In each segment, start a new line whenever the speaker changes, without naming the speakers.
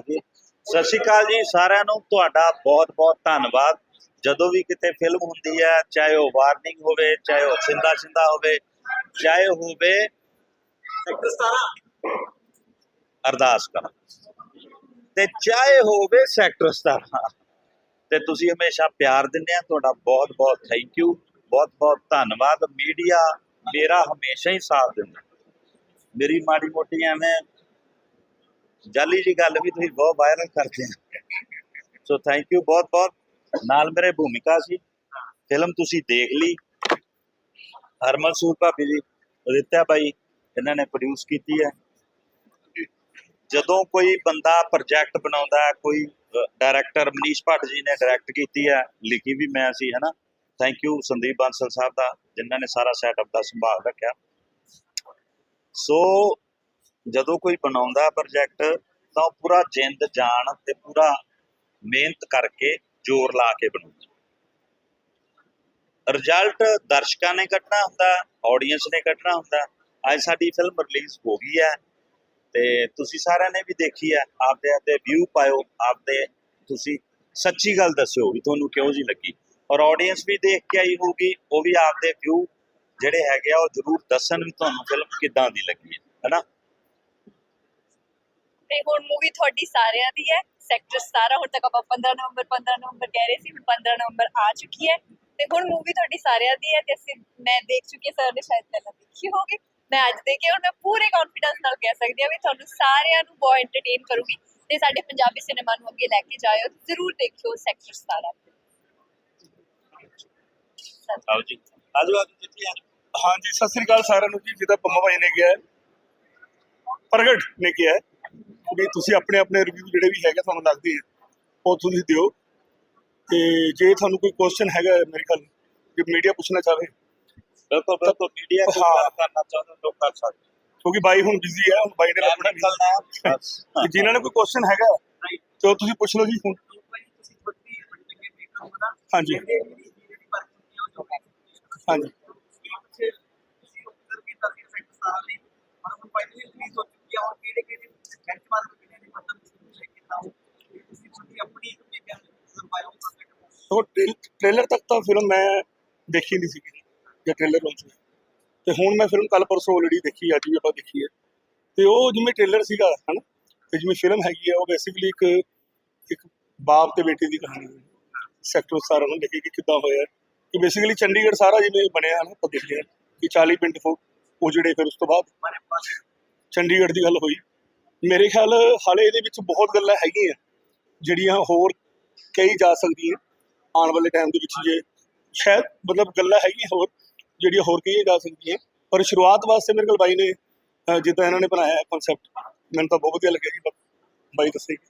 ਸਤਿ ਸ਼੍ਰੀ ਅਕਾਲ ਜੀ ਸਾਰਿਆਂ ਨੂੰ। ਤੁਹਾਡਾ ਬਹੁਤ-ਬਹੁਤ ਧੰਨਵਾਦ। ਜਦੋਂ ਵੀ ਕਿਤੇ ਫਿਲਮ ਹੁੰਦੀ ਹੈ ਚਾਹੇ ਉਹ ਵਾਰਨਿੰਗ ਹੋਵੇ ਚਾਹੇ ਉਹ ਸਿੰਦਾ ਸਿੰਦਾ ਹੋਵੇ ਚਾਹੇ ਹੋਵੇ ਅਰਦਾਸ ਕਰ। ਤੇ ਚਾਹੇ ਹੋਵੇ ਸੈਕਟਰ 17 ਤੇ ਤੁਸੀਂ ਹਮੇਸ਼ਾ ਪਿਆਰ ਦਿੰਦੇ ਆ। ਤੁਹਾਡਾ ਬਹੁਤ-ਬਹੁਤ ਥੈਂਕ ਯੂ ਬਹੁਤ-ਬਹੁਤ ਧੰਨਵਾਦ। ਮੀਡੀਆ ਮੇਰਾ ਹਮੇਸ਼ਾ ਹੀ ਸਾਥ ਦਿੰਦਾ। ਮੇਰੀ ਮਾੜੀ ਮੋਟੀ ਐਵੇਂ ਜਾਲੀ ਜੀ ਗੱਲ ਵੀ ਤੁਸੀਂ ਬਹੁਤ ਵਾਇਰਲ ਕਰਦੇ ਆ। ਸੋ ਥੈਂਕ ਯੂ ਬਹੁਤ ਬਹੁਤ। ਨਾਲ ਮੇਰੇ ਭੂਮਿਕਾ ਸੀ। ਫਿਲਮ ਤੁਸੀਂ ਦੇਖ ਲਈ। ਹਰਮਨ ਸੂਰ ਭਾਬੀ ਜੀ, ਰਿਤਿਆ ਬਾਈ, ਇਹਨਾਂ ਨੇ ਪ੍ਰੋਡਿਊਸ ਕੀਤੀ ਹੈ। ਜਦੋਂ ਕੋਈ ਬੰਦਾ ਪ੍ਰੋਜੈਕਟ ਬਣਾਉਂਦਾ ਹੈ ਕੋਈ ਡਾਇਰੈਕਟਰ ਮਨੀਸ਼ ਭੱਟ ਜੀ ਨੇ ਡਾਇਰੈਕਟ ਕੀਤੀ ਹੈ, ਲਿਖੀ ਵੀ ਮੈਂ ਸੀ, ਹਨਾ। ਥੈਂਕ ਯੂ ਸੰਦੀਪ ਬਾਂਸਲ ਸਾਹਿਬ ਦਾ, ਜਿਨ੍ਹਾਂ ਨੇ ਸਾਰਾ ਸੈਟਅਪ ਦਾ ਸੰਭਾਲ ਰੱਖਿਆ। ਸੋ ਜਦੋਂ ਕੋਈ ਬਣਾਉਂਦਾ ਪ੍ਰੋਜੈਕਟ ਤਾਂ ਉਹ ਪੂਰਾ ਜਿੰਦ, ਜਾਨ ਤੇ ਪੂਰਾ ਮਿਹਨਤ ਕਰਕੇ ਜ਼ੋਰ ਲਾ ਕੇ ਬਣਾਉਂਦਾ। ਰਿਜ਼ਲਟ ਦਰਸ਼ਕਾਂ ਨੇ ਕੱਢਣਾ ਹੁੰਦਾ ਆਡੀਅנס ਨੇ ਕੱਢਣਾ ਹੁੰਦਾ। ਅੱਜ ਸਾਡੀ ਫਿਲਮ ਰਿਲੀਜ਼ ਹੋ ਗਈ ਹੈ ਤੇ ਤੁਸੀਂ ਸਾਰਿਆਂ ਨੇ ਵੀ ਦੇਖੀ ਹੈ। ਆਪਦੇ ਆਪਦੇ ਵਿਊ ਪਾਇਓ, ਆਪਦੇ ਤੁਸੀਂ ਸੱਚੀ ਗੱਲ ਦੱਸਿਓ ਵੀ ਤੁਹਾਨੂੰ ਕਿਉਂ ਜੀ ਲੱਗੀ। ਔਰ ਆਡੀਅנס ਵੀ ਦੇਖ ਕੇ ਆਈ ਹੋਊਗੀ, ਉਹ ਵੀ ਆਪਦੇ ਵਿਊ ਜਿਹੜੇ ਹੈਗੇ ਆ ਉਹ ਜ਼ਰੂਰ ਦੱਸਣ ਵੀ ਤੁਹਾਨੂੰ ਫਿਲਮ ਕਿੱਦਾਂ ਦੀ ਲੱਗੀ ਹੈ, ਹੈਨਾ?
ਤੇ ਹੁਣ ਮੂਵੀ ਤੁਹਾਡੀ ਸਾਰਿਆਂ ਦੀ ਹੈ ਸੈਕਟਰ 17 ਹੁਣ ਤੱਕ ਆਪਾਂ 15 ਨਵੰਬਰ 15 ਨਵੰਬਰ ਕਹਿ ਰਹੇ ਸੀ ਹੁਣ 15 ਨਵੰਬਰ ਆ ਚੁੱਕੀ ਹੈ ਤੇ ਹੁਣ ਮੂਵੀ ਤੁਹਾਡੀ ਸਾਰਿਆਂ ਦੀ ਹੈ ਤੇ ਅਸੀਂ ਮੈਂ ਦੇਖ ਚੁੱਕੀ ਹਾਂ ਸਰ ਨੇ ਸ਼ਾਇਦ ਪਹਿਲਾਂ ਦੇਖੀ ਹੋਗੀ ਮੈਂ ਅੱਜ ਦੇਖੀ ਹੁਣ ਮੈਂ ਪੂਰੇ ਕੌਨਫੀਡੈਂਸ ਨਾਲ ਕਹਿ ਸਕਦੀ ਹਾਂ ਵੀ ਤੁਹਾਨੂੰ ਸਾਰਿਆਂ ਨੂੰ ਬਹੁਤ ਐਂਟਰਟੇਨ ਕਰੂਗੀ ਤੇ ਸਾਡੇ ਪੰਜਾਬੀ ਸਿਨੇਮਾ ਨੂੰ ਅੱਗੇ ਲੈ ਕੇ ਜਾਇਓ ਜ਼ਰੂਰ ਦੇਖਿਓ ਸੈਕਟਰ 17 ਸਰ
ਆਓ ਜੀ। ਆਜੋ ਆਜੋ ਜਿੱਥੇ ਆ
ਹਾਂਜੀ ਸਤਿ ਸ੍ਰੀ ਅਕਾਲ ਸਾਰਿਆਂ ਨੂੰ ਜੀ ਜਿਹਦਾ ਪੰਮਾ ਭਾਈ ਨੇ ਕਿਹਾ ਹੈ ਪ੍ਰਗਟ ਨੇ ਕਿਹਾ ਹੈ। ਵੀ ਤੁਸੀਂ ਆਪਣੇ ਆਪਣੇ ਰਿਵਿਊ ਜਿਹੜੇ ਵੀ ਹੈਗੇ ਤੁਹਾਨੂੰ ਲੱਗਦੇ ਆ ਉਹ ਤੁਸੀਂ ਦਿਓ। ਤੇ ਜੇ ਤੁਹਾਨੂੰ ਕੋਈ ਕੁਐਸਚਨ ਹੈਗਾ ਮੇਰੇ ਖਿਆਲ ਜੇ ਮੀਡੀਆ ਪੁੱਛਣਾ ਚਾਹੇ।
ਬਿਲਕੁਲ ਬਿਲਕੁਲ ਮੀਡੀਆ
ਹਾਂ।
ਗੱਲ ਕਰਨਾ ਚਾਹੁੰਦਾ ਤਾਂ ਕਰ ਸਕਦੇ।
ਕਿਉਂਕਿ ਬਾਈ ਹੁਣ ਬਿਜ਼ੀ ਹੈ ਹੁਣ ਬਾਈ ਨੇ ਨਹੀਂ
ਨਿਕਲਣਾ ਹੈ
ਜਿਨ੍ਹਾਂ ਨੇ ਕੋਈ ਕੁਐਸਚਨ ਹੈਗਾ ਤੇ ਉਹ ਤੁਸੀਂ ਪੁੱਛ ਲਓ ਜੀ ਹੁਣ। ਹਾਂਜੀ। ਹਾਂਜੀ। ਉਹ ਟ੍ਰੇਲਰ ਤੱਕ ਤਾਂ ਫਿਲਮ ਮੈਂ ਦੇਖੀ ਨਹੀਂ ਸੀਗੀ ਜੇ ਟ੍ਰੇਲਰ ਲਾਂਚ ਹੋਇਆ ਤੇ ਹੁਣ ਮੈਂ ਫਿਲਮ ਕੱਲ ਪਰਸੋਂ ਆਲਰੇਡੀ ਦੇਖੀ ਅੱਜ ਵੀ ਆਪਾਂ ਦੇਖੀ ਹੈ। ਤੇ ਉਹ ਜਿਵੇਂ ਟ੍ਰੇਲਰ ਸੀਗਾ ਹਨਾ ਤੇ ਜਿਵੇਂ ਫਿਲਮ ਹੈਗੀ ਆ ਉਹ ਬੇਸਿਕਲੀ ਇੱਕ ਇੱਕ ਬਾਪ ਤੇ ਬੇਟੇ ਦੀ ਕਹਾਣੀ ਹੈ। ਸੈਕਟਰ ਸਾਰਾ ਨੂੰ ਦੇਖੀ ਕਿ ਕਿੱਦਾਂ ਹੋਇਆ ਕਿ ਬੇਸਿਕਲੀ ਚੰਡੀਗੜ੍ਹ ਸਾਰਾ ਜਿਵੇਂ ਬਣਿਆ ਨਾ ਆਪਾਂ ਦੇਖਦੇ ਹਾਂ ਕਿ 40 ਪਿੰਡ ਫੋ ਉਜੜੇ ਫਿਰ ਉਸ ਤੋਂ ਬਾਅਦ ਚੰਡੀਗੜ੍ਹ ਦੀ ਗੱਲ ਹੋਈ। ਮੇਰੇ ਖਿਆਲ ਹਾਲੇ ਇਹਦੇ ਵਿੱਚ ਬਹੁਤ ਗੱਲਾਂ ਹੈਗੀਆਂ, ਜਿਹੜੀਆਂ ਹੋਰ ਕਹੀ ਜਾ ਸਕਦੀਆਂ ਆਉਣ ਵਾਲੇ ਟਾਈਮ ਦੇ ਵਿੱਚ ਜੇ। ਸ਼ਾਇਦ ਮਤਲਬ ਗੱਲਾਂ ਹੈਗੀਆਂ ਹੋਰ, ਜਿਹੜੀਆਂ ਹੋਰ ਕਹੀਆਂ ਜਾ ਸਕਦੀਆਂ। ਪਰ ਸ਼ੁਰੂਆਤ ਵਾਸਤੇ ਮੇਰੇ ਕੋਲ ਬਾਈ ਨੇ ਜਿੱਦਾਂ ਇਹਨਾਂ ਨੇ ਬਣਾਇਆ ਕਨਸੈਪਟ ਮੈਨੂੰ ਤਾਂ ਬਹੁਤ ਵਧੀਆ ਲੱਗਿਆ ਜੀ ਬਾਈ ਦੱਸੇਗੀ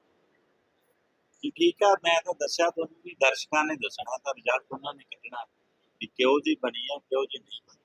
ਜੀ, ਠੀਕ ਆ, ਮੈਂ ਤਾਂ ਦੱਸਿਆ ਤੁਹਾਨੂੰ ਵੀ ਦਰਸ਼ਕਾਂ ਨੇ ਦੱਸਣਾ ਤਾਂ ਰਿਜ਼ਲਟ ਉਹਨਾਂ ਨੇ ਕੱਢਣਾ ਵੀ ਕਿਉਂ ਜੀ ਬਣੀ ਆ, ਕਿਉਂ ਜੀ ਨਹੀਂ ਬਣੀ।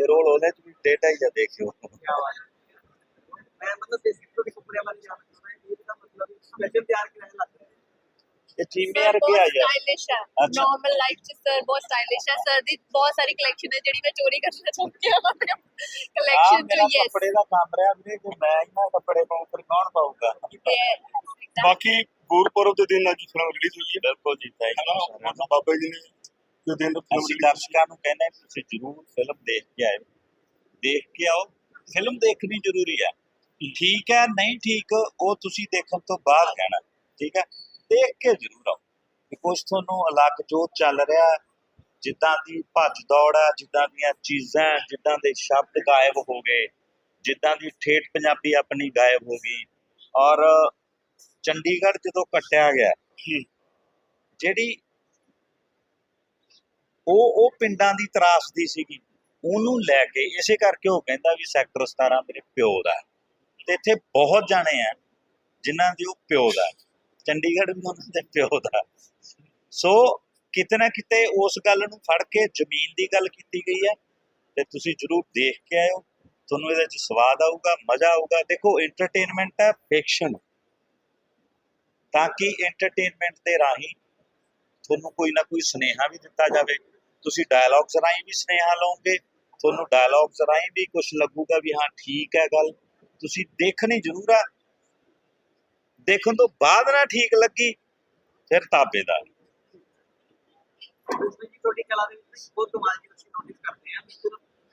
ਤੇ ਰੋਲ ਚ ਵੀ ਡੇਟਾ ਹੀ। ਆ ਦੇਖਿਓ ਇਹ ਚੀਮੇ ਵਰਗੇ ਆ ਯਾਰ
ਸਟਾਈਲਿਸ਼ ਹੈ
ਅੱਛਾ।
ਨਾਰਮਲ ਲਾਈਫ ਚ ਸਰ ਬਹੁਤ ਸਟਾਈਲਿਸ਼ ਹੈ ਸਰ ਦੀ ਬਹੁਤ ਸਾਰੀ ਕਲੈਕਸ਼ਨ ਹੈ ਜਿਹੜੀ ਮੈਂ ਚੋਰੀ ਕਰਨਾ ਚਾਹੁੰਦੀ ਹਾਂ।
ਆ
ਕਲੈਕਸ਼ਨ
ਮੇਰਾ
ਚ ਯੈਸ
ਕੱਪੜੇ ਦਾ ਕੰਮ ਰਿਹਾ ਵੀਰੇ ਜੇ ਮੈਂ ਇਹਨਾਂ ਕੱਪੜੇ ਪਾਉਂ ਫਿਰ ਕੌਣ ਪਾਊਗਾ?
ਬਾਕੀ ਗੁਰਪੁਰਬ ਦੇ ਦਿਨ ਅੱਜ ਫਿਲਮ ਰਿਲੀਜ਼ ਹੋਈ ਹੈ
ਬਿਲਕੁਲ ਜੀ ਥੈਂਕ
ਹਨਾ?
ਯੂ
ਮਾਤਾ ਬਾਬਾ ਜੀ ਨੇ ਜੋ
ਅਸੀਂ ਦਰਸ਼ਕਾਂ ਨੂੰ ਕਹਿੰਦੇ ਤੁਸੀਂ ਜ਼ਰੂਰ ਫਿਲਮ ਦੇਖ ਕੇ ਆਇਓ। ਦੇਖ ਕੇ ਆਓ। ਫਿਲਮ ਦੇਖਣੀ ਜ਼ਰੂਰੀ ਹੈ। ਠੀਕ ਹੈ ਨਹੀਂ ਠੀਕ ਉਹ ਤੁਸੀਂ ਦੇਖਣ ਤੋਂ ਬਾਅਦ ਕਹਿਣਾ। ਠੀਕ ਹੈ? ਦੇਖ ਕੇ ਜ਼ਰੂਰ ਆਓ। ਕਿ ਕੁਝ ਤੁਹਾਨੂੰ ਅਲੱਗ ਜੋ ਚੱਲ ਰਿਹਾ ਜਿੱਦਾਂ ਦੀ ਭੱਜ ਦੌੜ ਹੈ ਜਿੱਦਾਂ ਦੀਆਂ ਚੀਜ਼ਾਂ ਜਿੱਦਾਂ ਦੇ ਸ਼ਬਦ ਗਾਇਬ ਹੋ ਗਏ ਜਿੱਦਾਂ ਦੀ ਠੇਠ ਪੰਜਾਬੀ ਆਪਣੀ ਗਾਇਬ ਹੋ ਗਈ। ਔਰ ਚੰਡੀਗੜ੍ਹ ਜਦੋਂ ਕੱਟਿਆ ਗਿਆ ਜਿਹੜੀ ਉਹ ਉਹ ਪਿੰਡਾਂ ਦੀ ਤਰਾਸਦੀ ਸੀਗੀ। ਉਹਨੂੰ ਲੈ ਕੇ ਇਸੇ ਕਰਕੇ ਉਹ ਕਹਿੰਦਾ ਵੀ ਸੈਕਟਰ 17 ਮੇਰੇ ਪਿਓ ਦਾ ਤੇ ਇੱਥੇ ਬਹੁਤ ਜਾਣੇ ਆ ਜਿਨ੍ਹਾਂ ਦੀ ਉਹ ਪਿਓ ਦਾ ਚੰਡੀਗੜ੍ਹ ਵੀ ਉਹਨਾਂ ਦੇ ਪਿਓ ਦਾ ਸੋ ਕਿਤੇ ਨਾ ਕਿਤੇ ਉਸ ਗੱਲ ਨੂੰ ਫੜ ਕੇ ਜ਼ਮੀਨ ਦੀ ਗੱਲ ਕੀਤੀ ਗਈ ਹੈ ਤੇ ਤੁਸੀਂ ਜਰੂਰ ਦੇਖ ਕੇ ਆਇਓ। ਤੁਹਾਨੂੰ ਇਹਦੇ ਚ ਸਵਾਦ ਆਊਗਾ, ਮਜ਼ਾ ਆਊਗਾ। ਦੇਖੋ ਐਂਟਰਟੇਨਮੈਂਟ ਹੈ ਫਿਕਸ਼ਨ ਤਾਂ ਕਿ ਐਂਟਰਟੇਨਮੈਂਟ ਦੇ ਰਾਹੀਂ ਤੁਹਾਨੂੰ ਕੋਈ ਨਾ ਕੋਈ ਸੁਨੇਹਾ ਵੀ ਦਿੱਤਾ ਜਾਵੇ। ਤੁਸੀਂ ਡਾਇਲੌਗਸ ਰਾਹੀਂ ਵੀ ਸੁਨੇਹਾ ਲਓਗੇ, ਤੁਹਾਨੂੰ ਡਾਇਲੌਗਸ ਰਾਹੀਂ ਵੀ ਕੁਝ ਲੱਗੂਗਾ ਵੀ ਹਾਂ, ਠੀਕ ਹੈ ਗੱਲ। ਤੁਸੀਂ ਦੇਖਣੀ ਜ਼ਰੂਰ ਆ। ਦੇਖਣ ਤੋਂ ਬਾਅਦ ਨਾ ਠੀਕ ਲੱਗੀ, ਫਿਰ ਤਾਬੇਦਾਰ
ਤੁਹਾਡੀ ਕਲਾ ਦੇ ਵਿੱਚ ਬਹੁਤ ਕਮਾਲ ਦੀ ਤੁਸੀਂ ਨੋਟਿਸ ਕਰਦੇ ਆ।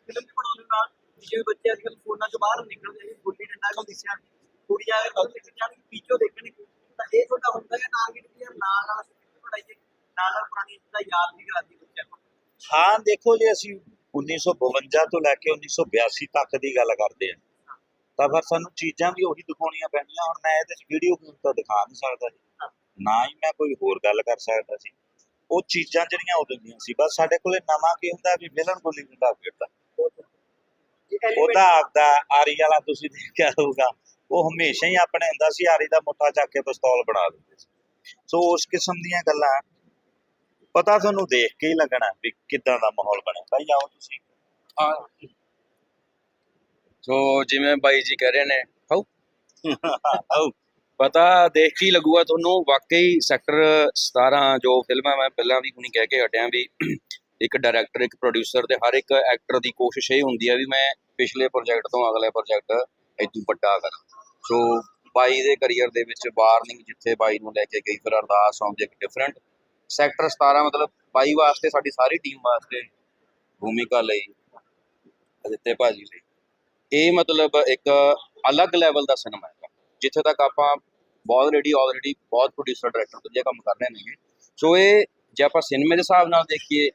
ਫਿਲਮ ਵੀ ਬਣਾਉਣ ਨਾਲ ਜਿਵੇਂ ਬੱਚੇ ਅੱਜ ਕੱਲ੍ਹ ਫੋਨਾਂ ਤੋਂ ਬਾਹਰ ਨਿਕਲਦੇ ਨੇ ਗੁੱਲੀ ਡੰਡਾ ਕੋਲ ਦਿਸਿਆ ਕੁੜੀਆਂ ਅਗਰ ਗੱਲ ਦੇਖਣ ਜਾਣ, ਪੀਛੋ ਦੇਖਣਗੇ। ਤਾਂ ਇਹ ਤੁਹਾਡਾ ਹੁੰਦਾ ਹੈ ਟਾਰਗੇਟ ਵੀ ਨਾਲ ਨਾਲ ਪੜਾਈਏ ਨਾਲ ਨਾਲ ਪੁਰਾਣੀ ਚੀਜ਼ਾਂ ਯਾਦ ਵੀ ਕਰਾਦੀ ਬੱਚਿਆਂ ਨੂੰ।
ਹਾਂ, ਦੇਖੋ ਜੇ, ਅਸੀਂ 1952 ਤੋਂ ਲੈ ਕੇ 1982 ਤੱਕ ਦੀ ਗੱਲ ਕਰਦੇ ਹਾਂ। ਤਾਂ ਫਿਰ ਸਾਨੂੰ ਚੀਜ਼ਾਂ ਵੀ ਉਹੀ ਦਿਖਾਉਣੀਆਂ ਪੈਣੀਆਂ। ਹੁਣ ਮੈਂ ਇਹਦੇ ਵਿੱਚ ਵੀਡੀਓ ਗੇਮ ਤਾਂ ਦਿਖਾ ਨਹੀਂ ਸਕਦਾ ਜੀ। ਨਾ ਹੀ ਮੈਂ ਕੋਈ ਹੋਰ ਗੱਲ ਕਰ ਸਕਦਾ ਸੀ। ਉਹ ਚੀਜ਼ਾਂ ਜਿਹੜੀਆਂ ਉਦੋਂ ਦੀਆਂ ਸੀ। ਬਸ ਸਾਡੇ ਕੋਲੇ ਨਵਾਂ ਕੀ ਹੁੰਦਾ ਵੀ ਵਿਲਨ ਗੋਲੀ ਹੁੰਦਾ ਫਿਰਦਾ ਉਹਦਾ ਆਪਦਾ ਆਰੀ ਵਾਲਾ ਤੁਸੀਂ ਦੇਖਿਆ ਹੋਊਗਾ। ਉਹ ਹਮੇਸ਼ਾ ਹੀ ਆਪਣੇ ਹੁੰਦਾ ਸੀ, ਆਰੀ ਦਾ ਮੁੱਠਾ ਚੱਕ ਕੇ ਪਿਸਤੌਲ ਬਣਾ ਦਿੰਦੇ ਸੀ। ਸੋ ਉਸ ਕਿਸਮ ਦੀਆਂ ਗੱਲਾਂ ਪਤਾ ਤੁਹਾਨੂੰ ਦੇਖ ਕੇ ਹੀ ਲੱਗਣਾ ਵੀ ਕਿੱਦਾਂ ਦਾ ਮਾਹੌਲ ਬਣਿਆ। ਭਾਈ ਆਓ ਤੁਸੀਂ।
ਹਾਂ। ਸੋ, ਜਿਵੇਂ ਬਾਈ ਜੀ ਕਹਿ ਰਹੇ ਨੇ ਹਾਉ
ਆਓ।
ਪਤਾ ਦੇਖ ਕੇ ਹੀ ਲੱਗੂਗਾ ਤੁਹਾਨੂੰ। ਵਾਕਈ ਸੈਕਟਰ 17 ਜੋ ਫਿਲਮਾਂ ਮੈਂ ਪਹਿਲਾਂ ਵੀ ਹੁਣੀ ਕਹਿ ਕੇ ਹਟਿਆ ਵੀ ਇੱਕ ਡਾਇਰੈਕਟਰ, ਇੱਕ ਪ੍ਰੋਡਿਊਸਰ ਤੇ ਹਰ ਇੱਕ ਐਕਟਰ ਦੀ ਕੋਸ਼ਿਸ਼ ਇਹ ਹੁੰਦੀ ਹੈ ਵੀ ਮੈਂ ਪਿਛਲੇ ਪ੍ਰੋਜੈਕਟ ਤੋਂ ਅਗਲੇ ਪ੍ਰੋਜੈਕਟ ਇਦੋਂ ਵੱਡਾ ਕਰਾਂ। ਸੋ, ਬਾਈ ਦੇ ਕੈਰੀਅਰ ਦੇ ਵਿੱਚ ਵਾਰਨਿੰਗ ਜਿੱਥੇ ਬਾਈ ਨੂੰ ਲੈ ਕੇ ਗਈ ਫਿਰ ਅਰਦਾਸ ਆਬਜੈਕਟ ਡਿਫਰੈਂਟ ਸੈਕਟਰ 17 ਮਤਲਬ ਬਾਈ ਵਾਸਤੇ ਸਾਡੀ ਸਾਰੀ ਟੀਮ ਵਾਸਤੇ ਭੂਮਿਕਾ ਲਈ ਅਦਿੱਤੇ ਭਾਜੀ ਲਈ। ਇਹ ਮਤਲਬ ਇੱਕ ਅਲੱਗ ਲੈਵਲ ਦਾ ਸਿਨੇਮਾ ਹੈਗਾ। ਜਿੱਥੇ ਤੱਕ ਆਪਾਂ ਬਹੁਤ ਰੈਡੀ ਆਲਰੇਡੀ ਬਹੁਤ ਪ੍ਰੋਡਿਊਸਰ ਡਾਇਰੈਕਟਰ ਵਧੀਆ ਕੰਮ ਕਰ ਰਹੇ ਨੇਗੇ। ਸੋ ਇਹ ਜੇ ਆਪਾਂ ਸਿਨੇਮੇ ਦੇ ਹਿਸਾਬ ਨਾਲ ਦੇਖੀਏ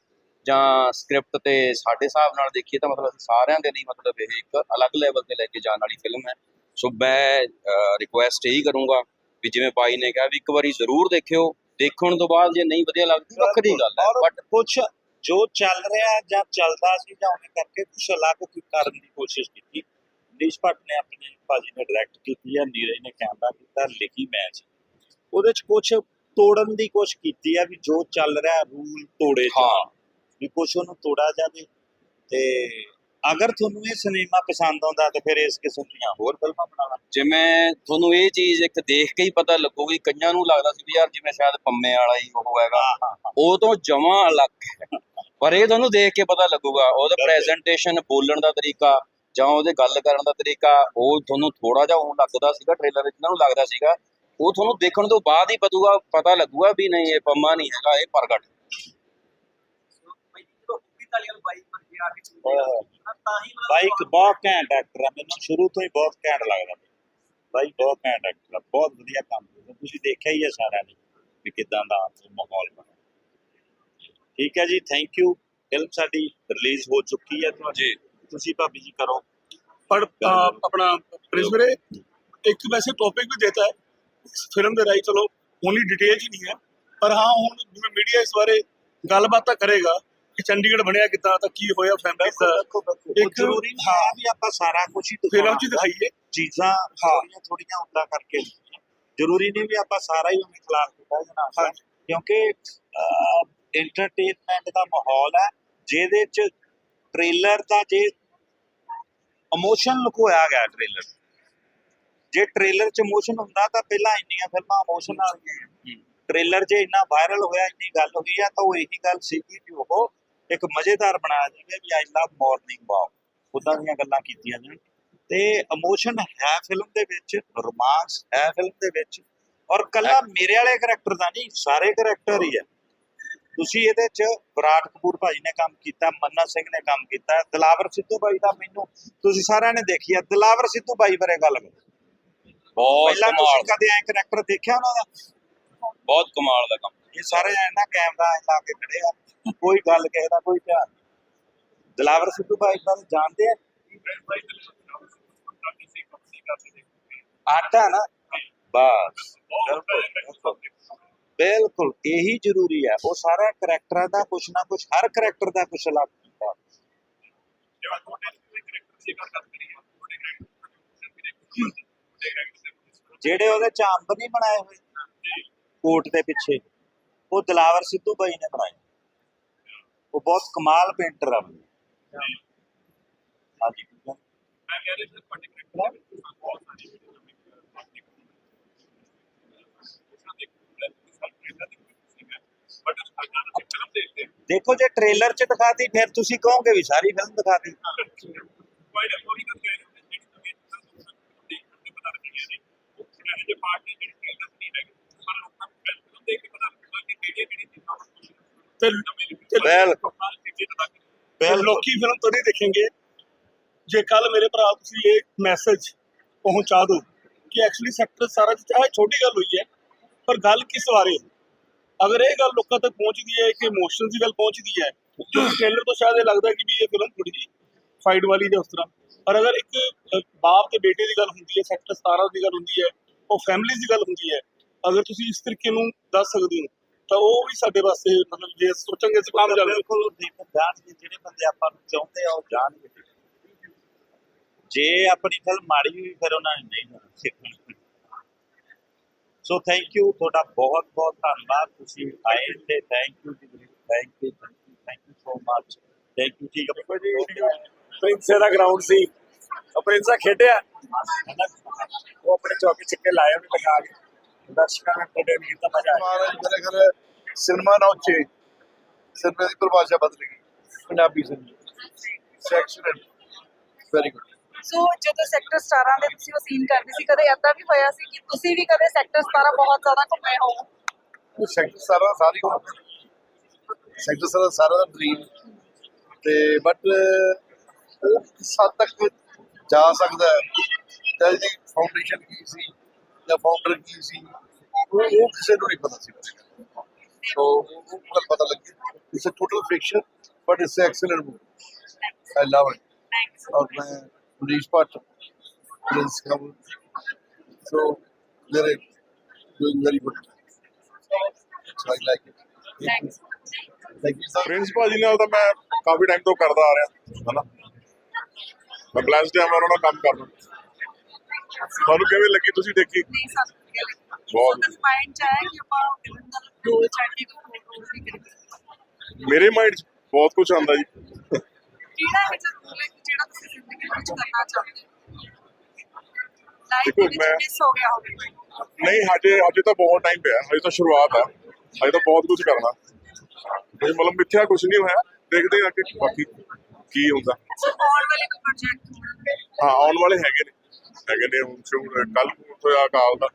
ਜਾਂ ਸਕ੍ਰਿਪਟ ਤੇ ਸਾਡੇ ਹਿਸਾਬ ਨਾਲ ਦੇਖੀਏ ਤਾਂ ਮਤਲਬ ਅਸੀਂ ਸਾਰਿਆਂ ਦੇ ਲਈ ਮਤਲਬ ਇਹ ਇੱਕ ਅਲੱਗ ਲੈਵਲ ਤੇ ਲੈ ਕੇ ਜਾਣ ਵਾਲੀ ਫਿਲਮ ਹੈ। ਸੋ ਮੈਂ ਰਿਕੁਐਸਟ ਇਹੀ ਕਰੂੰਗਾ ਵੀ ਜਿਵੇਂ ਬਾਈ ਨੇ ਕਿਹਾ ਵੀ ਇੱਕ ਵਾਰੀ ਜ਼ਰੂਰ ਦੇਖਿਓ। ਦੇਖਣ ਤੋਂ ਬਾਅਦ ਜੇ ਨਹੀਂ ਵਧੀਆ ਲੱਗਦੀ ਵੱਖਰੀ ਗੱਲ ਹੈ ਬਟ
ਕੁਝ ਜੋ ਚੱਲ ਰਿਹਾ ਜਾਂ ਚੱਲਦਾ ਸੀ ਜਾਂ ਉਹਨੇ ਕਰਕੇ ਕੁਝ ਅਲੱਗ ਕਰਨ ਦੀ ਕੋਸ਼ਿਸ਼ ਕੀਤੀ। ਨੀਸ਼ ਭੱਟ ਨੇ ਆਪਣੇ ਭਾਜੀ ਨੇ ਡਾਇਰੈਕਟ ਕੀਤੀ ਹੈ ਨੀਰਜ ਨੇ ਕੈਮਰਾ ਕੀਤਾ ਲਿਖੀ ਮੈਚ ਉਹਦੇ ਚ ਕੁਝ ਤੋੜਨ ਦੀ ਕੋਸ਼ਿਸ਼ ਕੀਤੀ ਹੈ ਵੀ ਜੋ ਚੱਲ ਰਿਹਾ ਰੂਲ ਤੋੜੇ। ਜਾਣ। ਵੀ ਕੁਝ ਉਹਨੂੰ ਤੋੜਾ ਜਾਵੇ ਤੇ ਅਗਰ ਤੁਹਾਨੂੰ ਇਹ ਸਿਨੇਮਾ ਪਸੰਦ ਆਉਂਦਾ ਤਾਂ ਫਿਰ ਇਸ ਕਿਸਮ ਦੀਆਂ ਹੋਰ ਫਿਲਮਾਂ ਬਣਾਉਣਾ
ਜਿਵੇਂ ਤੁਹਾਨੂੰ ਇਹ ਚੀਜ਼ ਇੱਕ ਦੇਖ ਕੇ ਹੀ ਪਤਾ ਲੱਗੂਗੀ ਕਈਆਂ ਨੂੰ ਲੱਗਦਾ ਸੀ ਵੀ ਯਾਰ ਜਿਵੇਂ ਸ਼ਾਇਦ ਪੰਮੇ ਵਾਲਾ ਹੀ ਉਹ ਹੈਗਾ। ਉਹ ਤੋਂ ਜਮਾਂ ਅਲੱਗ ਹੈ। ਪਰ ਇਹ ਤੁਹਾਨੂੰ ਦੇਖ ਕੇ ਪਤਾ ਲੱਗੂਗਾ ਉਹਦਾ। ਪ੍ਰੈਜੈਂਟੇਸ਼ਨ ਬੋਲਣ ਦਾ ਤਰੀਕਾ ਜਾਂ ਉਹਦੇ ਗੱਲ ਕਰਨ ਦਾ ਤਰੀਕਾ ਉਹ ਤੁਹਾਨੂੰ ਥੋੜਾ ਜਿਹਾ ਉਹ ਲੱਗਦਾ ਸੀਗਾ ਟ੍ਰੇਲਰ ਵਿੱਚ ਨੂੰ ਲੱਗਦਾ ਸੀਗਾ। ਉਹ ਤੁਹਾਨੂੰ ਦੇਖਣ ਤੋਂ ਬਾਅਦ ਹੀ ਪਤੂਗਾ ਪਤਾ ਲੱਗੂਗਾ ਵੀ ਨਹੀਂ ਇਹ ਪੰਮਾ ਨਹੀਂ ਹੈਗਾ ਇਹ ਪ੍ਰਗਟ।
ਬਾਈ ਜੀ ਜਦੋਂ ਤਾਲੀਆਂ ਬਾਈ ਆ
ਹਾਂ।
ਹੀ।
ਬਾਈਕ ਬਹੁਤ ਘੈਂਟ ਐਕਟਰ ਹੈ ਮੈਨੂੰ ਸ਼ੁਰੂ ਤੋਂ ਹੀ ਬਹੁਤ ਘੈਂਟ ਲੱਗਦਾ ਬਾਈ ਬਹੁਤ ਘੈਂਟ ਐਕਟਰ ਹੈ ਬਹੁਤ ਵਧੀਆ ਕੰਮ ਕੀਤਾ ਤੁਸੀਂ ਦੇਖਿਆ ਹੀ ਹੈ ਸਾਰਿਆਂ ਨੇ ਵੀ ਕਿਦਾਂ ਦਾ ਮਾਹੌਲ ਬਣਿਆ ਠੀਕ ਹੈ ਜੀ ਥੈਂਕ ਯੂ ਫਿਲਮ ਸਾਡੀ ਰਿਲੀਜ਼ ਹੋ ਚੁੱਕੀ ਹੈ। ਤੁਹਾਡੀ ਤੁਸੀਂ ਭਾਬੀ ਜੀ ਕਰੋ।
ਪਰ ਆਪਣਾ ਪ੍ਰਿੰਸ ਵੀਰੇ ਇੱਕ ਵੈਸੇ ਟੌਪਿਕ ਵੀ ਦੇਤਾ ਹੈ। ਫਿਲਮ ਦੇ ਰਾਈ ਚਲੋ ਉਨੀ ਡਿਟੇਲ ਚ ਨਹੀਂ ਹੈ। ਪਰ ਹਾਂ ਹੁਣ ਜਿਵੇਂ ਮੀਡੀਆ ਇਸ ਬਾਰੇ ਗੱਲਬਾਤ ਤਾਂ ਕਰੇਗਾ। ਕਿ ਚੰਡੀਗੜ੍ਹ ਬਣਿਆ ਕਿੱਦਾਂ ਤਾਂ ਕੀ ਹੋਇਆ ਫੈਮਿਲੀ ਦਾ?
ਇੱਕ ਜ਼ਰੂਰੀ ਨਹੀਂ ਹੈ ਵੀ ਆਪਾਂ ਸਾਰਾ ਕੁਝ ਹੀ
ਫਿਲਮ ਚ। ਦਿਖਾਈਏ।
ਚੀਜ਼ਾਂ ਥੋੜੀਆਂ ਥੋੜੀਆਂ ਉੱਦਾਂ ਕਰਕੇ। ਜ਼ਰੂਰੀ ਨਹੀਂ ਵੀ ਆਪਾਂ ਸਾਰਾ ਹੀ ਉਹਨੇ ਖਿਲਾਫ ਕੀਤਾ ਜਨਾ
ਹਾਂਜੀ।
ਕਿਉਂਕਿ ਐਂਟਰਟੇਨਮੈਂਟ ਦਾ ਮਾਹੌਲ ਹੈ ਜਿਹਦੇ ਚ ਟ੍ਰੇਲਰ ਦਾ ਜੇ ਇਮੋਸ਼ਨ ਲੁਕੋਇਆ ਗਿਆ ਟ੍ਰੇਲਰ ਜੇ ਟ੍ਰੇਲਰ ਚ ਇਮੋਸ਼ਨ ਹੁੰਦਾ ਤਾਂ ਪਹਿਲਾਂ ਇੰਨੀਆਂ ਫਿਲਮਾਂ ਇਮੋਸ਼ਨ ਵਾਲੀਆਂ ਟ੍ਰੇਲਰ ਜੇ ਇੰਨਾ ਵਾਇਰਲ ਹੋਇਆ ਇੰਨੀ ਗੱਲ ਹੋਈ ਆ ਤਾਂ ਉਹ ਇਹੀ ਗੱਲ ਸੀਗੀ ਕਿ ਉਹ ਇੱਕ ਮਜ਼ੇਦਾਰ ਬਣਾਇਆ ਜਾਵੇ ਵੀ ਆਈ ਲਵ ਮਾਰਨਿੰਗ ਵਾਕ ਉਦਾਂ ਦੀਆਂ ਗੱਲਾਂ ਕੀਤੀਆਂ ਜਾਣ। ਤੇ ਇਮੋਸ਼ਨ ਹੈ ਫਿਲਮ ਦੇ ਵਿੱਚ ਰੋਮਾਂਸ ਹੈ ਫਿਲਮ ਦੇ ਵਿੱਚ ਔਰ ਕੱਲਾ ਮੇਰੇ ਵਾਲੇ ਕਰੈਕਟਰ ਦਾ ਨਹੀਂ ਸਾਰੇ ਕਰੈਕਟਰ ਹੀ ਹੈ। ਤੁਸੀਂ ਇਹਦੇ ਚ ਵਿਰਾਟ ਕਪੂਰ ਭਾਜੀ ਨੇ ਕੰਮ ਕੀਤਾ ਮੰਨਾ ਸਿੰਘ ਨੇ ਕੰਮ ਕੀਤਾ ਦਿਲਾਵਰ ਸਿੱਧੂ ਬਾਈ ਦਾ ਮੈਨੂੰ ਤੁਸੀਂ ਸਾਰਿਆਂ ਨੇ ਦੇਖੀ ਹੈ ਦਿਲਾਵਰ ਸਿੱਧੂ ਬਾਈ ਬਾਰੇ ਗੱਲ ਕਰੋ।
ਬਹੁਤ
ਪਹਿਲਾਂ ਤੁਸੀਂ ਕਦੇ ਐ ਕਰੈਕਟਰ ਦੇਖਿਆ ਉਹਨਾਂ ਦਾ?
ਬਹੁਤ ਕਮਾਲ ਦਾ ਕੰਮ।
ਇਹ ਸਾਰੇ ਐ ਕੈਮਰਾ ਲਾ ਕੇ ਖੜੇ ਆ, ਕੋਈ ਗੱਲ ਕਿਸੇ ਦਾ ਕੋਈ ਧਿਆਨ ਨਹੀਂ। ਦਿਲਾਵਰ ਸਿੱਧੂ ਭਾਈ ਬਾਰੇ ਜਾਣਦੇ ਆ। ਆਟਾ ਨਾ। ਬਸ, ਬਿਲਕੁਲ ਬਿਲਕੁਲ। ਇਹੀ ਜ਼ਰੂਰੀ ਹੈ ਉਹ ਸਾਰਾ ਕਰੈਕਟਰਾਂ ਦਾ ਕੁਛ ਨਾ ਕੁਛ, ਹਰ ਕਰੈਕਟਰ ਦਾ ਕੁਛ ਅਲੱਗ ਹੁੰਦਾ। ਜਿਹੜੇ ਉਹਦੇ ਚ ਅੰਬ ਨਹੀਂ ਬਣਾਏ ਹੋਏ। ਕੋਟ ਦੇ ਪਿੱਛੇ। ਉਹ ਦਿਲਾਵਰ ਸਿੱਧੂ ਬਾਈ ਨੇ ਬਣਾਇਆ ਉਹ ਬਹੁਤ ਕਮਾਲ ਪੇਂਟਰ ਆ। ਹਾਂਜੀ।
ਮੈਂ ਕਹਿ ਰਿਹਾ ਸੀ ਵਿੱਚ ਬਹੁਤ ਸਾਰੀ
ਦੇਖੋ ਜੇ ਟ੍ਰੇਲਰ ਚ ਦਿਖਾਤੀ ਫਿਰ ਤੁਸੀਂ ਕਹੋਗੇ ਵੀ ਸਾਰੀ ਫਿਲਮ ਦਿਖਾਤੀ।
ਕੋਈ ਨਾ ਕੋਈ ਨਾ ਕਹਿ ਰਹੇ ਜਿਹੜੀ ਤੁਸੀਂ ਦੇਖਣ ਤੇ ਪਤਾ ਲੱਗਿਆ ਨਹੀਂ ਉਹ ਜਿਹੜੇ ਜੇ ਪਾਰਟੀ ਜਿਹੜੀ ਟ੍ਰੇਲਰ ਨਹੀਂ ਹੈਗੀ ਪਰ ਲੋਕਾਂ ਨੂੰ ਫਿਲਮ ਦੇਖ ਕੇ ਪਤਾ ਬਿਲਕੁਲ
ਤੇ ਲੋਕੀ ਫਿਲਮ ਤਾਂ ਨਹੀਂ ਦੇਖेंगे ਜੇ ਕੱਲ ਮੇਰੇ ਭਰਾ ਤੁਸੀਂ ਇਹ ਮੈਸੇਜ ਪਹੁੰਚਾ ਦਿਓ ਕਿ ਐਕਚੁਅਲੀ ਸੈਕਟਰ ਸਾਰਾ ਚਾਹੇ ਛੋਟੀ ਗੱਲ ਹੋਈ ਹੈ ਪਰ ਗੱਲ ਕਿਸ ਬਾਰੇ? ਹੈ? ਅਗਰ ਇਹ ਗੱਲ ਲੋਕਾਂ ਤੱਕ ਪਹੁੰਚਦੀ ਹੈ ਕਿ ਇਮੋਸ਼ਨਲ ਦੀ ਗੱਲ ਪਹੁੰਚਦੀ ਹੈ ਜੋ ਟ੍ਰੇਲਰ ਤੋਂ ਸ਼ਾਇਦ ਇਹ ਲੱਗਦਾ ਕਿ ਵੀ ਇਹ ਫਿਲਮ ਥੋੜੀ ਜਿਹੀ ਫਾਈਟ ਵਾਲੀ ਜਾਂ ਉਸ ਤਰ੍ਹਾਂ। ਪਰ ਅਗਰ ਇੱਕ ਬਾਪ ਤੇ ਬੇਟੇ ਦੀ ਗੱਲ ਹੁੰਦੀ ਹੈ ਸੈਕਟਰ 17 ਦੀ ਗੱਲ ਹੁੰਦੀ ਹੈ ਉਹ ਫੈਮਿਲੀ ਦੀ ਗੱਲ ਹੁੰਦੀ ਹੈ ਅਗਰ ਤੁਸੀਂ ਇਸ ਤਰੀਕੇ ਨੂੰ ਦੱਸ ਸਕਦੇ ਹੋ ਤਾਂ ਉਹ ਵੀ ਸਾਡੇ ਵਾਸਤੇ ਮਤਲਬ ਜੇ ਸੋਚਾਂਗੇ ਅਸੀਂ ਕੰਮ ਚੱਲ
ਬਿਲਕੁਲ ਦੇਖ ਜਾਣਗੇ ਜਿਹੜੇ ਬੰਦੇ ਆਪਾਂ ਨੂੰ ਚਾਹੁੰਦੇ ਆ ਉਹ ਜਾਣਗੇ। ਜੇ ਆਪਣੀ ਫਿਲਮ ਮਾੜੀ ਹੋਈ ਫਿਰ ਉਹਨਾਂ ਨੇ ਨਹੀਂ ਸਿੱਖਣਾ ਸੋ ਥੈਂਕ ਯੂ ਤੁਹਾਡਾ ਬਹੁਤ ਬਹੁਤ ਧੰਨਵਾਦ। ਤੁਸੀਂ ਆਏ ਤੇ thank you ji thank you thank you so much thank you ji
ਪ੍ਰਿੰਸੇ the ground ਸੀ। ਉਹ ਪ੍ਰਿੰਸਾ ਖੇਡਿਆ। ਉਹ ਆਪਣੇ ਚੌਕੀ ਛੱਕੇ ਲਾਏ ਉਹਨੇ ਲਗਾ ਕੇ। ਦਰਸ਼ਕਾਂ ਨੇ entertain ਕੀਤਾ ਮਜ਼ਾ ਆਇਆ
ਮਹਾਰਾਜ ਮੇਰੇ ਘਰ ਸਿਨੇਮਾ ਨਾ ਉੱਚੇ ਸਿਨੇਮੇ ਦੀ ਪਰਿਭਾਸ਼ਾ ਬਦਲ ਗਈ। Punjabi cinema. Section very good
so ਜਦੋਂ ਸੈਕਟਰ 17 ਦੇ ਤੁਸੀਂ ਉਹ ਸੀਨ ਕਰਦੇ ਸੀ ਕਦੇ ਏਦਾਂ ਵੀ ਹੋਇਆ ਸੀ ਕਿ ਤੁਸੀਂ ਵੀ ਕਦੇ ਸੈਕਟਰ 17 ਬਹੁਤ ਜ਼ਿਆਦਾ ਘੁੰਮੇ ਹੋ?
ਸੈਕਟਰ ਸਾਰਾ ਸਾਰੀ ਹੋ ਸੈਕਟਰ ਸਾਰਾ ਸਾਰਾ ਦਾ ਡ੍ਰੀਮ ਤੇ ਬਟ ਉਹ ਕਿਸ ਹੱਦ ਤੱਕ ਜਾ ਸਕਦਾ ਹੈ? ਜਾਂ ਇਹਦੀ ਫਾਊਂਡੇਸ਼ਨ ਕੀ ਸੀ? ਜਾਂ ਫਾਊਂਡਰ ਕੀ ਸੀ, ਉਹ ਕਿਸੇ ਨੂੰ ਨਹੀਂ ਪਤਾ ਸੀ ਸੋ ਉਹ ਕੱਲ ਪਤਾ ਲੱਗਿਆ it's a total fiction but it's a excellent movie I love it ਔਰ ਮੈਂ ਪੁਲਿਸ ਪਾਟ ਪੁਲਿਸ ਕਮ ਸੋ ਮੇਰੇ doing very good so I like it thanks
Prince bhaji ਨਾਲ ਤਾਂ ਮੈਂ ਕਾਫੀ ਟਾਈਮ ਤੋਂ ਕਰਦਾ ਆ ਰਿਹਾ, ਹਨਾ? ਮੈਂ ਬਲੈਸਡ ਹਾਂ ਮੈਂ ਉਹਨਾਂ ਨਾਲ ਕੰਮ ਕਰਦਾ ਤੁਹਾਨੂੰ ਕਿਵੇਂ ਲੱਗੀ ਤੁਸੀਂ ਦੇਖੀ? ਬਹੁਤ।
ਮਾਈਂਡ ਚ ਆਇਆ ਕਿ ਆਪਾਂ ਫਿਲਮ ਦਾ ਰੋਲ ਕੇ ਕੋਈ ਰੋਲ ਵੀ ਕਰੀਏ?
ਮੇਰੇ ਮਾਈਂਡ 'ਚ ਬਹੁਤ ਕੁਝ ਆਉਂਦਾ ਜੀ।
ਕਿਹੜਾ ਹੈ ਰੋਲ ਹੈ ਜਿਹੜਾ ਤੁਸੀਂ ਜ਼ਿੰਦਗੀ ਵਿੱਚ ਕਰਨਾ ਚਾਹੁੰਦੇ ਲਾਈਫ ਵਿੱਚ ਮਿਸ ਹੋ ਗਿਆ ਹੋਵੇ। ਕੋਈ।
ਨਹੀਂ ਹਜੇ ਹਜੇ ਤਾਂ ਬਹੁਤ ਟਾਈਮ ਪਿਆ। ਹਜੇ ਤਾਂ ਸ਼ੁਰੂਆਤ ਆ। ਹਜੇ ਤਾਂ ਬਹੁਤ ਕੁਝ ਕਰਨਾ। ਹਜੇ ਮਤਲਬ ਮਿੱਥਿਆ ਕੁਝ ਨਹੀਂ ਹੋਇਆ। ਦੇਖਦੇ ਹਾਂ ਕਿ ਬਾਕੀ ਕੀ ਹੁੰਦਾ।
ਸੋ ਆਉਣ ਵਾਲੇ ਕੋਈ ਪ੍ਰੋਜੈਕਟ
ਹਾਂ ਆਉਣ ਵਾਲੇ ਹੈਗੇ ਨੇ। ਹੈਗੇ ਨੇ, ਹੁਣ ਸ਼ੁਰੂ ਕੱਲ ਹੋਇਆ ਕਾਲ ਦਾ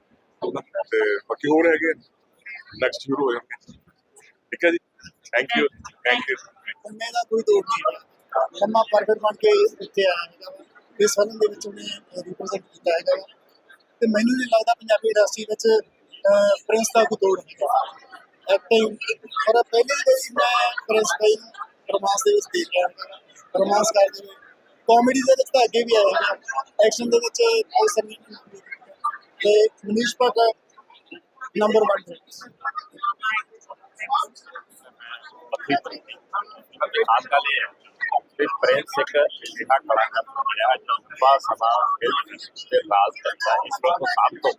ਤੇ ਬਾਕੀ ਹੋਰ ਹੈਗੇ ਨੈਕਸਟ ਸ਼ੁਰੂ ਹੋ ਜਾਣਗੇ। ਠੀਕ ਹੈ ਜੀ। ਥੈਂਕ ਯੂ ਥੈਂਕ ਯੂ
ਕੰਮੇ ਦਾ ਕੋਈ ਤੋੜ ਨਹੀਂ ਕੰਮਾ ਪਰਫੈਕਟ ਬਣ ਕੇ ਇੱਥੇ ਆਇਆ ਹੈਗਾ ਇਸ ਫਿਲਮ ਦੇ ਵਿੱਚ ਉਹਨੇ ਰਿਪਰੈਜ਼ੈਂਟ ਕੀਤਾ ਹੈਗਾ। ਤੇ ਮੈਨੂੰ ਨਹੀਂ ਲੱਗਦਾ ਪੰਜਾਬੀ ਇੰਡਸਟਰੀ ਵਿੱਚ ਪ੍ਰਿੰਸ ਦਾ ਕੋਈ ਤੋੜ ਹੈਗਾ। ਐਕਟਿੰਗ ਔਰ ਪਹਿਲੇ ਹੀ ਮੈਂ ਪ੍ਰਿੰਸ ਭਾਈ ਨੂੰ ਰੋਮਾਂਸ ਦੇ ਵਿੱਚ ਦੇਖ ਰਿਹਾ। ਹਾਂ ਕਰਦੇ ਕਾਮੇਡੀ ਦੇ ਵਿੱਚ ਤਾਂ ਅੱਗੇ ਵੀ ਆਏ ਨੇ ਐਕਸ਼ਨ ਦੇ ਵਿੱਚ ਬਹੁਤ ਸਾਰੀ ਤੇ ਮਨੀਸ਼ ਭੱਟ ਨੰਬਰ 1
ਆਜਕਲ ਇਹ ਹੈ ਕਿ ਪ੍ਰਿੰਸ ਇੱਕ ਅਜਿਹਾ ਕਲਾਕਾਰ ਬਣਿਆ ਜੋ ਲੰਬਾ ਸਮਾਂ ਫਿਲਮ ਇੰਡਸਟਰੀ ਤੇ ਰਾਜ ਕਰਦਾ ਹੈ ਇਸ ਨੂੰ ਸਭ ਤੋਂ